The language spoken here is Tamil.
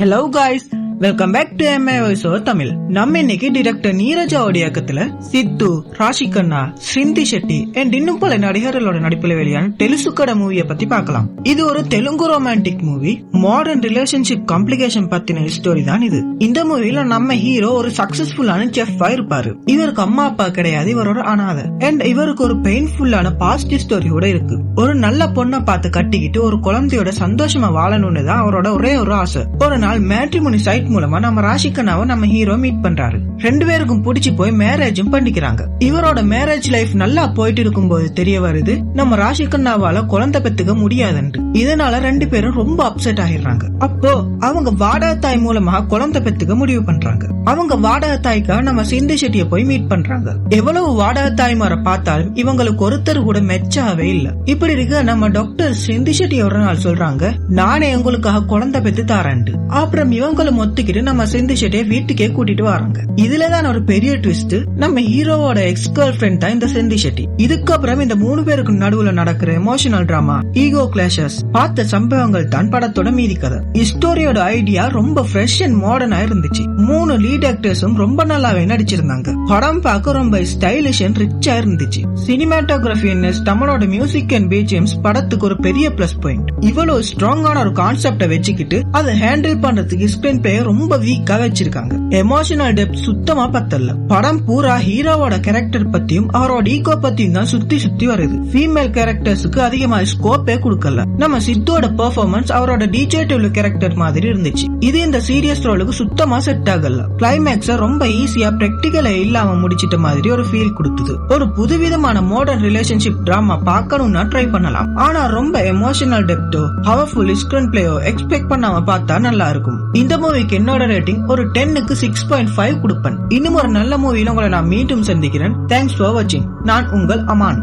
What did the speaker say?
Hello guys, welcome back to MA voice over Tamil நம்ம இன்னைக்கு டிரெக்டர் நீரஜாவோட இயக்கத்துல சித்து ராஷிகண்ணா ஸ்ரிந்தி ஷெட்டி அண்ட் இன்னும் பல நடிகர்களோட நடிப்புல வெளியான டெலுசுக்கட மூவியை பத்தி பார்க்கலாம். இது ஒரு Telugu romantic movie modern relationship complication பத்தின ஸ்டோரி தான் இது. இந்த மூவில நம்ம ஹீரோ ஒரு சக்சஸ்ஃபுல்லான செஃப்பா இருப்பாரு. இவருக்கு அம்மா அப்பா கிடையாது இவரோட அனாதை. அண்ட் இவருக்கு ஒரு பெயின்ஃபுல்லான பாசிட்டிவ் ஸ்டோரியோட இருக்கு. ஒரு நல்ல பொண்ணை பார்த்து கட்டிக்கிட்டு ஒரு குழந்தையோட சந்தோஷமா வாழணும்னு தான் அவரோட ஒரே ஒரு ஆசை. ஒரு நாள் மேட்ரிமோனி சைட் மூலமா நம்ம ராஷிகண்ணாவை நம்ம ஹீரோ மீட் பண்றாரு. ரெண்டு பேருக்கும் பிடிச்சி போய் மேரேஜும் பண்ணிக்கிறாங்க. இவரோட மேரேஜ் லைஃப் நல்லா போயிட்டு இருக்கும் போது தெரிய வருது நம்ம ராஷிகண்ணாவால குழந்தை பெத்துக்க முடியாதுன்னு இதனால ரெண்டு பேரும் ரொம்ப அப்செட் ஆகிடுறாங்க அப்போ அவங்க வாடகை தாய் மூலமா குழந்தை பெத்துக்க முடிவு பண்றாங்க. அவங்க வாடகை நம்ம சிந்து செட்டிய போய் மீட் பண்றாங்க. எவ்வளவு வாடகை பார்த்தாலும் இவங்களுக்கு ஒருத்தர் கூட மெச்சாவே இல்ல. இப்படி இருக்க நம்ம டாக்டர் சிந்து செட்டி ஒரு நாள் சொல்றாங்க நானே உங்களுக்காக குழந்தை பெத்து தாரேன்ட்டு. அப்புறம் இவங்களும் ஒத்துக்கிட்டு நம்ம சிந்து செட்டிய வீட்டுக்கே கூட்டிட்டு வராங்க. இதுலதான் ஒரு பெரிய ட்விஸ்ட் நம்ம ஹீரோவோட எக்ஸ் கேர்ள் ஃபிரெண்ட் தான் இந்த சிந்து செட்டி. இதுக்கப்புறம் இந்த மூணு பேருக்கு நடுவுல நடக்கிற எமோஷனல் டிராமா ஈகோ கிளாஷஸ் பார்த்த சம்பவங்கள் தான் படத்தோட மீதி கதை. ஸ்டோரியோட ஐடியா ரொம்ப ஃப்ரெஷ் அண்ட் மாடர்னா இருந்துச்சு. மூணு லீட் ஆக்டர்ஸும் ரொம்ப நல்லாவே நடிச்சிருந்தாங்க. படம் பார்க்க ரொம்ப ஸ்டைலிஷ் அண்ட் ரிச்சா இருந்துச்சு. சினிமாட்டோகிராஃபி என்ன தமிழோட மியூசிக் அண்ட் பிஜிஎம்ஸ் படத்துக்கு ஒரு பெரிய பிளஸ் பாயிண்ட் இவ்வளவு ஸ்ட்ராங்கான ஒரு கான்செப்ட வச்சுக்கிட்டு அதை ஹேண்டில் பண்றதுக்கு ஸ்கிரீன் பிளே ரொம்ப வீக்கா வச்சிருக்காங்க. எமோஷனல் டெப்த் சுத்தமா பத்தல. படம் பூரா ஹீரோவோட கேரக்டர் பத்தியும் அவரோட ஈகோ பத்தியும் தான் சுத்தி சுத்தி வருது. ஃபீமேல் கேரக்டர்ஸுக்கு அதிகமா ஸ்கோப்பே கொடுக்கல. நம்ம சித்தோட பெர்ஃபார்மன்ஸ் அவரோட டிஜேட்டிவ் கேரக்டர் மாதிரி இருந்துச்சு. இது இந்த சீரியஸ் ரோலுக்கு சுத்தமா செட் ஆகல. கிளைமேக்ஸை ரொம்ப ஈஸியாக பிராக்டிகலா இல்லாமல் முடிச்சிட்ட மாதிரி ஒரு ஃபீல் கொடுத்தது. ஒரு புதுவிதமான மாடர்ன் ரிலேஷன்ஷிப் ட்ராமா பார்க்கணும்னா ட்ரை பண்ணலாம். ஆனால் ரொம்ப எமோஷனல் டெப்த்தோ பவர்ஃபுல் ஸ்கிரீன் பிளேயோ எக்ஸ்பெக்ட் பண்ணாம பார்த்தா நல்லா இருக்கும். இந்த மூவிக்கு என்னோட ரேட்டிங் ஒரு டென்னுக்கு சிக்ஸ் பாயிண்ட் ஃபைவ் கொடுப்பேன். இன்னும் ஒரு நல்ல மூவியில உங்களை நான் மீண்டும் சந்திக்கிறேன். தேங்க்ஸ் ஃபார் வாட்சிங் நான் உங்கள் அமான்.